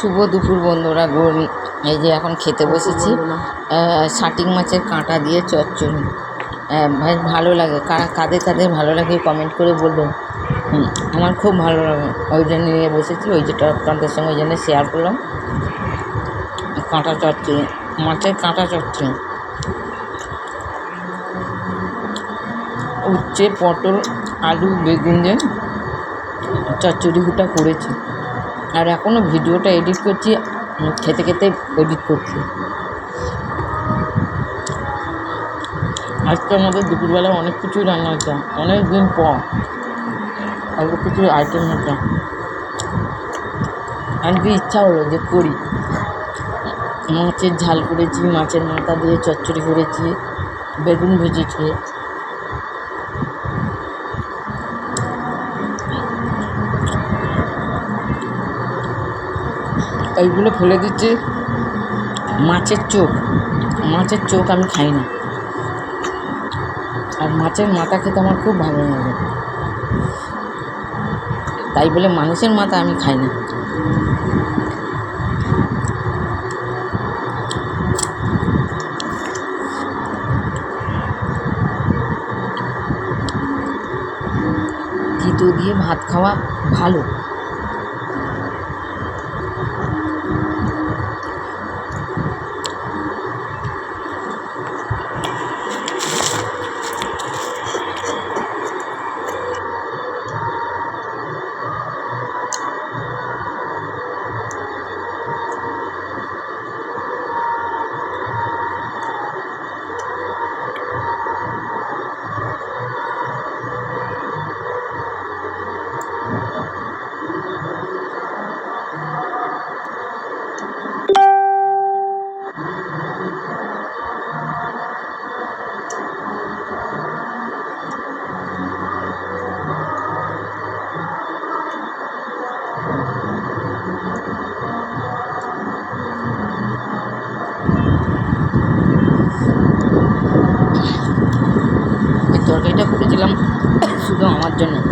শুভ দুপুর বন্ধুরা গুড এই যে এখন খেতে বসেছি। শাটিং মাছের কাঁটা দিয়ে চচ্চড়ি। ভাই ভালো লাগে। কারা কাদের কাদের ভালো লাগে কমেন্ট করে বলবেন আমার খুব ভালো লাগে। ওই জন্য নিয়ে বসেছি ওই যেটা আপনাদের সঙ্গে ওই জন্য শেয়ার করলাম। কাঁটা চচ্চড়ি মাছের কাঁটা চচ্চড়ি। উচ্ছে পটল আলু বেগুন দিয়ে চচ্চড়িটা করেছি। আর এখনও ভিডিওটা এডিট করছি খেতে খেতে এডিট করছি। আজকে আমাদের দুপুরবেলা অনেক কিছুই রান্না হচ্ছে অনেক দিন পর অল্প কিছু আইটেম হচ্ছে আজকে ইচ্ছা হলো যে করি। মাছের ঝাল করেছি, মাছের মাথা দিয়ে চচ্চড়ি করেছি, বেগুন ভেজেছি। এইগুলো ফেলে দিচ্ছি। মাছের চোখ। মাছের চোখ আমি খাই না। আর মাছের মাথা খেতে আমার খুব ভালো লাগে। তাই বলে মানুষের মাথা আমি খাই না। তিতো দিয়ে ভাত খাওয়া ভালো। জন্য।